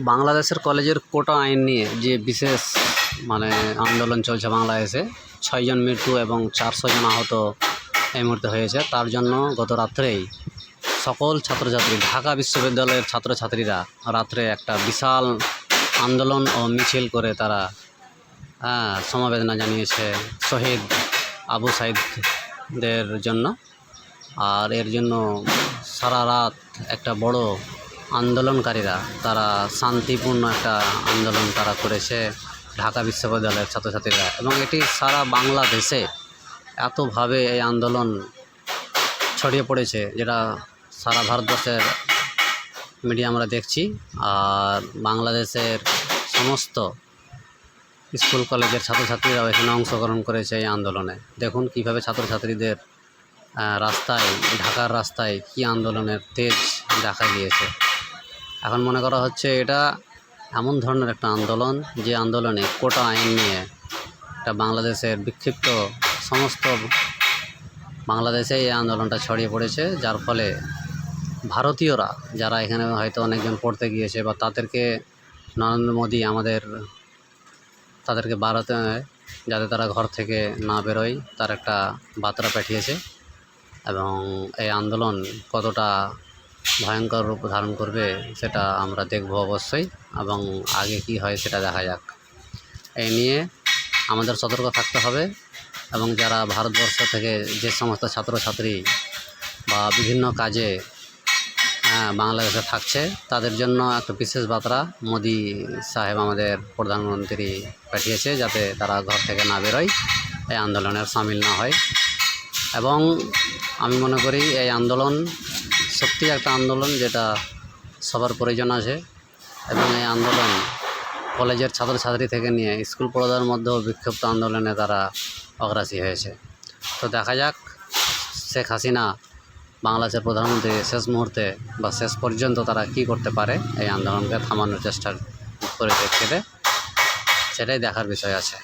বাংলাদেশের কলেজের কোটা আইন নিয়ে যে বিশেষ মানে আন্দোলন চলছে বাংলাদেশে ছয়জন মৃত্যু এবং চারশো জন আহত এই মুহূর্তে হয়েছে। তার জন্য গত রাত্রেই সকল ছাত্রছাত্রী ঢাকা বিশ্ববিদ্যালয়ের ছাত্রছাত্রীরা রাত্রে একটা বিশাল আন্দোলন ও মিছিল করে তারা হ্যাঁ, সমবেদনা জানিয়েছে শহীদ আবু সাইদদের জন্য। আর এর জন্য সারা রাত একটা বড় আন্দোলনকারীরা, তারা শান্তিপূর্ণ একটা আন্দোলন তারা করেছে ঢাকা বিশ্ববিদ্যালয়ের ছাত্রছাত্রীরা। এবং এটি সারা বাংলাদেশে এতভাবে এই আন্দোলন ছড়িয়ে পড়েছে যেটা সারা ভারতবর্ষের মিডিয়া আমরা দেখছি। আর বাংলাদেশের সমস্ত স্কুল, কলেজের ছাত্রছাত্রীরাও এখানে অংশগ্রহণ করেছে এই আন্দোলনে। দেখুন কীভাবে ছাত্রছাত্রীদের রাস্তায়, ঢাকার রাস্তায় কি আন্দোলনের তেজ দেখা গিয়েছে। এখন মনে করা হচ্ছে এটা এমন ধরনের একটা আন্দোলন, যে আন্দোলনে কোটা আইন নিয়ে একটা বাংলাদেশের বিক্ষিপ্ত সমস্ত বাংলাদেশে এই আন্দোলনটা ছড়িয়ে পড়েছে। যার ফলে ভারতীয়রা, যারা এখানে হয়তো অনেকজন পড়তে গিয়েছে বা তাদেরকে নরেন্দ্র মোদী আমাদের, তাদেরকে বাড়াতে যাতে তারা ঘর থেকে না বেরোয়, তার একটা বার্তা পাঠিয়েছে। এবং এই আন্দোলন কতটা ভয়ঙ্কর রূপ ধারণ করবে সেটা আমরা দেখব অবশ্যই এবং আগে কি হয় সেটা দেখা যাক। এই নিয়ে আমাদের সতর্ক থাকতে হবে এবং যারা ভারতবর্ষ থেকে যে সমস্ত ছাত্রছাত্রী বা বিভিন্ন কাজে হ্যাঁ, বাংলাদেশে থাকছে তাদের জন্য একটা বিশেষ বার্তা মোদি সাহেব আমাদের প্রধানমন্ত্রী পাঠিয়েছে যাতে তারা ঘর থেকে না বেরোয় এই আন্দোলনের সামিল না হয়। এবং আমি মনে করি এই আন্দোলন সত্যি একটা আন্দোলন যেটা সবার প্রয়োজন আছে এবং এই আন্দোলন কলেজের ছাত্রছাত্রী থেকে নিয়ে স্কুল পড়াদার মধ্যেও বিক্ষিপ্ত আন্দোলনে তারা অগ্রাসী হয়েছে। তো দেখা যাক, শেখ হাসিনা বাংলাদেশের প্রধানমন্ত্রী শেষ মুহূর্তে বা শেষ পর্যন্ত তারা কি করতে পারে, এই আন্দোলনকে থামানোর চেষ্টা করে দেখতে সেটাই দেখার বিষয় আছে।